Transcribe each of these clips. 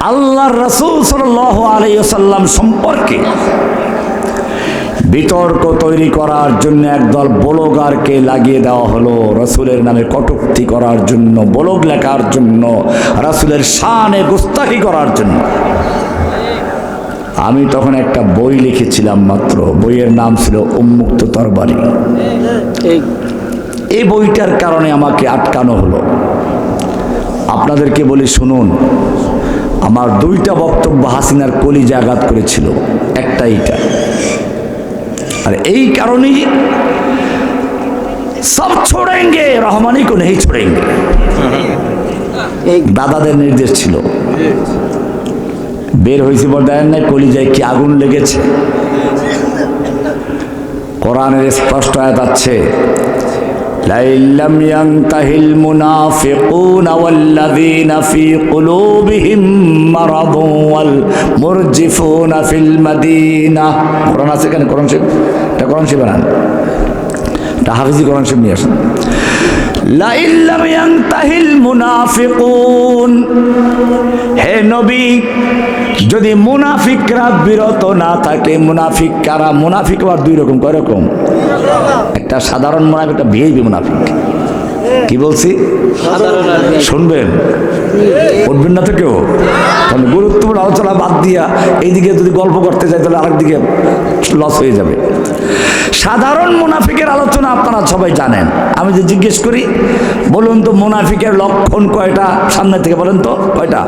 আল্লাহ রসুল সাল্লাহ আলাইসাল্লাম সম্পর্কে বিতর্ক তৈরি করার জন্য একদল বলগারকে লাগিয়ে দেওয়া হলো রসুলের নামে কটুক্তি করার জন্য, বলগ লেখার জন্য, রসুলের শানে গুস্তাকি করার জন্য। আমি তখন একটা বই লিখেছিলাম মাত্র, বইয়ের নাম ছিল উন্মুক্ত তরবারি। এই বইটার কারণে আমাকে আটকানো হলো। আপনাদেরকে বলি, শুনুন আমার দুইটা বক্তব্য হাসিনার কলিজে আঘাত করেছিল। একটা এইটা আর এই কারণেই সব ছোড়েঙ্গে রহমানি কো নেই ছোড়েঙ্গে। দাদাদের নির্দেশ ছিল। বের হয়েছে বল দেন না কলিজায় কি আগুন লেগেছে? কোরআনের স্পষ্ট আয়াত আছে لئن لم ينته المنافقون والذين في قلوبهم مرض والمرجفون في المدينة কোরআন আছে কেন কোরআন শিব এটা কোরআন শিব বানান এটা হাফিজি কোরআন শিব নিয়ে আসেন হে নবী, যদি মুনাফিকরা বিরত না থাকে, মুনাফিক কারা? মুনাফিক আবার দুই রকম, কয় রকম? একটা সাধারণ মুনাফিক, একটা ভিআইপি মুনাফিক। কি বলছি? শুনবেন? উঠবেন না তো কেউ? তাহলে গুরুত্বপূর্ণ আলোচনা বাদ দিয়া এইদিকে যদি গল্প করতে চাই তাহলে আরেকদিকে লস হয়ে যাবে। সাধারণ মুনাফিকের আলোচনা আপনারা সবাই জানেন। আমি যে জিজ্ঞেস করি, বলুন তো মুনাফিকের লক্ষণ কয়টা? সামনে থেকে বলেন তো, কয়টা?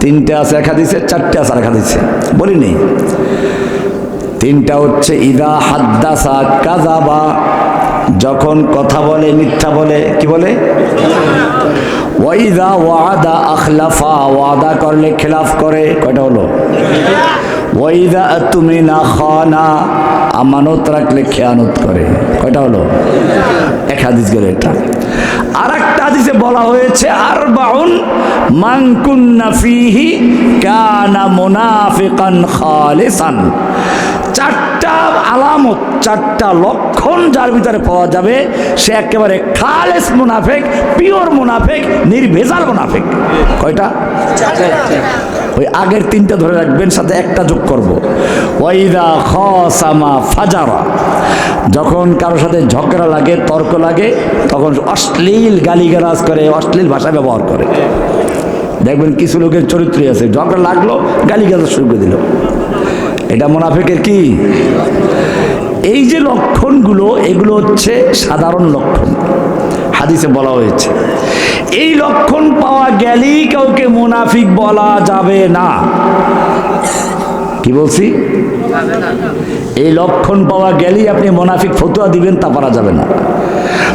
তিনটে আছে এক হাদিসে, চারটে আছে এক হাদিসে। বলিনি। তিনটা হচ্ছে, ইদা হাদ্দাসা কাজাবা যখন কথা বলে, মিথ্যা বলে, কি বলে? ওয়াইদা ওয়াদা আখলাফা, ওয়াদা করলে খেলাফ করে। কয়টা হলো? ওয়াইদা তুমি না খানা, আমানত রাখলে খেয়ানত করে। কয়টা হলো? এক হাদিস গেল এটা। আর একটা হাদিসে বলা হয়েছে আর বাউন মাংকুন্না ফিহি কানা মুনাফিকান খালিসান। আলামত চারটা লক্ষণ যার ভিতরে পাওয়া যাবে, সে একেবারে খালেস মুনাফেক, পিওর মুনাফেক, নির্ভেজাল মুনাফেক। কয়টা? ওই আগের তিনটা ধরে রাখবেন, সাথে একটা যোগ করব। ওয়াইদা খসামা ফাজারা। যখন কারোর সাথে ঝগড়া লাগে, তর্ক লাগে, তখন অশ্লীল গালিগালাজ করে, অশ্লীল ভাষা ব্যবহার করে। দেখবেন কিছু লোকের চরিত্রই আছে, ঝগড়া লাগল, গালিগালাজ শুরু করে দিল। এটা মোনাফেকের কি? এই যে লক্ষণগুলো, এগুলো হচ্ছে সাধারণ লক্ষণ। হাদিসে বলা হয়েছে, এই লক্ষণ পাওয়া গেলেই কাউকে মুনাফিক বলা যাবে না। কি বলছি? এই লক্ষণ পাওয়া গেলেই আপনি মোনাফিক ফতুয়া দিবেন, তা পারা যাবে না।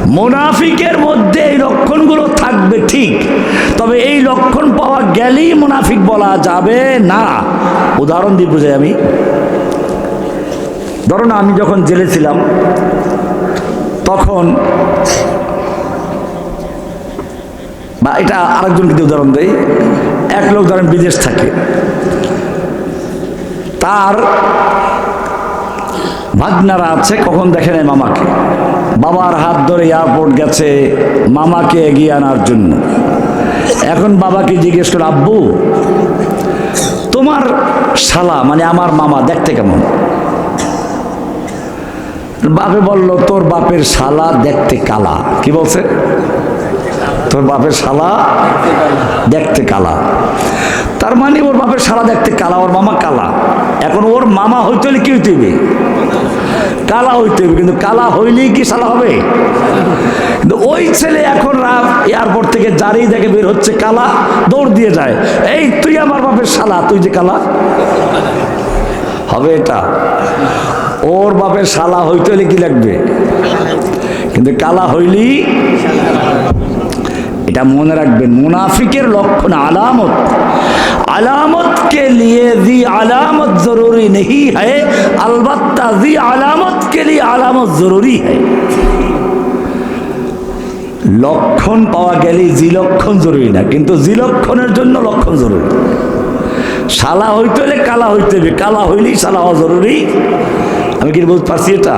মোনাফিকের মধ্যে এই লক্ষণগুলো থাকবে ঠিক। তবে এই লক্ষণ পাওয়া গেলেই মোনাফিক বলা যাবে না। উদাহরণ দিয়ে বুঝাই আমি। ধরুন আমি যখন জেলে ছিলাম, তখন বা এটা আরেকজনকে দিয়ে উদাহরণ দেই। এক লোক ধরেন বিদেশ থাকে। তার ভাগনারা আছে, কখন দেখে নেয় মামাকে? বাবার হাত ধরে এয়ারপোর্ট গেছে, মামাকে এগিয়ে আনার জন্য। এখন বাবাকে জিজ্ঞেস করে আব্বু, তোমার শালা মানে আমার মামা, দেখতে কেমন? বাপে বলল, তোর বাপের শালা দেখতে কালা। কি বলছে? তোর বাপের শালা দেখতে কালা। তার মানে ওর বাপের শালা দেখতে কালা, ওর মামা কালা। এখন ওর মামা হইতে হলে কি হইতে কালা হইতে হবে কিন্তু কালা হইলেই কি শালা হবে? কিন্তু ওই ছেলে এখন রাত এয়ারপোর্ট থেকে যারেই দেখে বের হচ্ছে কালা, দৌড় দিয়ে যায়। এই, তুই আমার বাপের শালা, তুই যে কালা? হবে এটা। ওর বাপের শালা হইতে হলে কি লাগবে? কিন্তু কালা হইলি, এটা মনে রাখবেন, মুনাফিকের লক্ষণ আলামত। আলামত के लिए दी আলামত जरूरी नहीं है अलबत्ता दी আলামত के लिए আলামত जरूरी है লক্ষণ পাওয়া গেলে জি লক্ষণ জরুরি না কিন্তু জি লক্ষণের জন্য লক্ষণ জরুরি শালা হইতে হলে কালা হইতে হবে কালা হইলেই শালা হওয়া জরুরি আমি কি বলতে পারছি এটা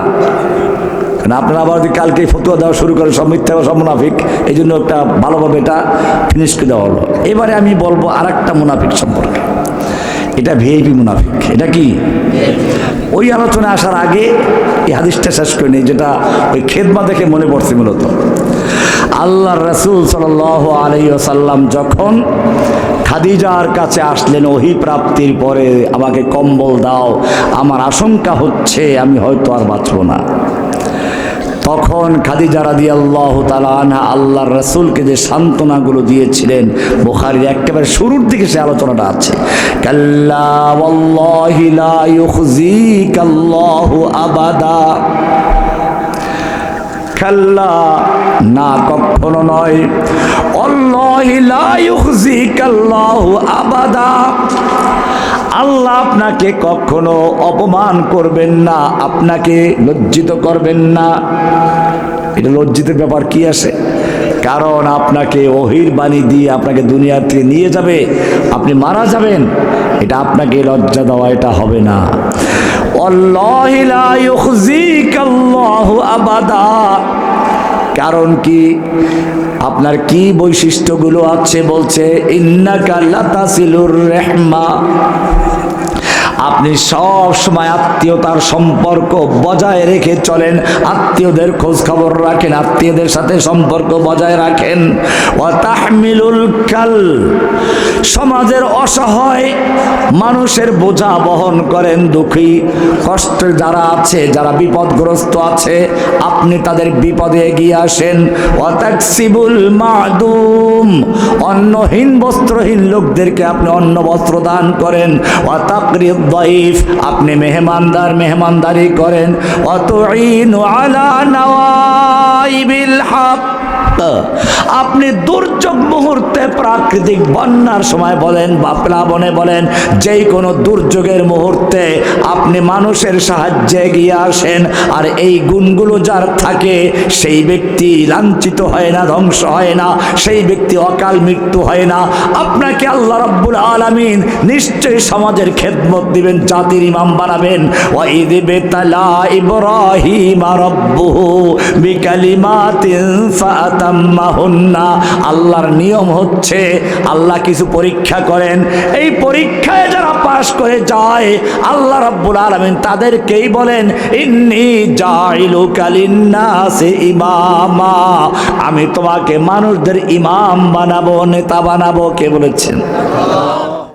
কারণ আপনারা আবার যদি কালকে ফতুয়া দেওয়া শুরু করেন, সব মিথ্যা সব মুনাফিক, এই জন্য একটা ভালোভাবে এটা ফিনিশ করে দেওয়া হলো। এবারে আমি বলব আর একটা মুনাফিক সম্পর্কে। এটা ভিআইপি মুনাফিক। এটা কি? ওই আলোচনা আসার আগে এই হাদিসটা শেষ করে নেই, যেটা ওই খেদমা দেখে মনে পড়ছে মূলত। আল্লাহ রসুল সাল আলাই সাল্লাম যখন খাদিজার কাছে আসলেন, ওহি প্রাপ্তির পরে আমাকে কম্বল দাও, আমার আশঙ্কা হচ্ছে আমি হয়তো আর বাঁচব না। তখন খাদিজা রাদি আল্লাহ আনহা আল্লাহর রসুলকে যে সান্ত্বনাগুলো দিয়েছিলেন, বোখারির একেবারে শুরুর দিকে সে আলোচনাটা আছে। আবাদা। না, কখনো নয়। অল্লাহি আবাদা। আল্লাহ আপনাকে কখনো অপমান করবেন না, আপনাকে লজ্জিত করবেন না। এটা লজ্জিতের ব্যাপার কি আছে? কারণ আপনাকে ওহির বাণী দিয়ে আপনাকে দুনিয়ার থেকে নিয়ে যাবে, আপনি মারা যাবেন। এটা আপনাকে লজ্জা দেওয়া, এটা হবে না। আবাদা। কারণ কি? আপনার কি বৈশিষ্ট্যগুলো আছে? বলছে ইন্নাকা লাতাসিলুর রেহমা। আপনি সব সময় আত্মীয়তার সম্পর্ক বজায় রেখে চলেন। আত্মীয়দের খোঁজ খবর রাখেন, আত্মীয়দের সাথে সম্পর্ক বজায় রাখেন। কাল, সমাজের অসহায় মানুষের বোঝা বহন করেন দুঃখী। কষ্টে যারা আছে, যারা বিপদগ্রস্ত আছে, আপনি তাদের বিপদে এগিয়ে আসেন। অতাকসিবুল মাদুম, অন্নহীন বস্ত্রহীন লোকদেরকে আপনি অন্ন বস্ত্র দান করেন। অতাকরিদ দইফ। আপনি মেহমানদার মেহমানদারি করেন। অত আলা নওয়াইবিল হক। আপনি দুর্যোগ মুহূর্তে প্রাকৃতিক বন্যার সময় বলেন বা প্লাবনে বলেন যেই কোনো দুর্যোগের মুহূর্তে আপনি মানুষের সাহায্যে এগিয়ে আসেন আর এই গুণগুলো যার থাকে, সেই ব্যক্তি লাঞ্ছিত হয় না, ধ্বংস হয় না, সেই ব্যক্তি অকাল মৃত্যু হয় না। আপনাকে আল্লাহ রব্বুল আলামিন নিশ্চয়ই সমাজের খেদমত দিবেন, জাতির ইমাম বানাবেন। ইব্রাহিম রব্বুহু বিকালিমাতিন ফাতাম্মাহুন্না আল্লাহর নিয়ম হচ্ছে আল্লাহ কিছু পরীক্ষা করেন। এই পরীক্ষায় যারা পাশ করে যায়, আল্লাহ রাব্বুল আলমিন তাদেরকেই বলেন, ইন্নি জাইলু কালিন্নাসে ইমামা। আমি তোমাকে মানুষদের ইমাম বানাবো, নেতা বানাবো, কে বলেছেন?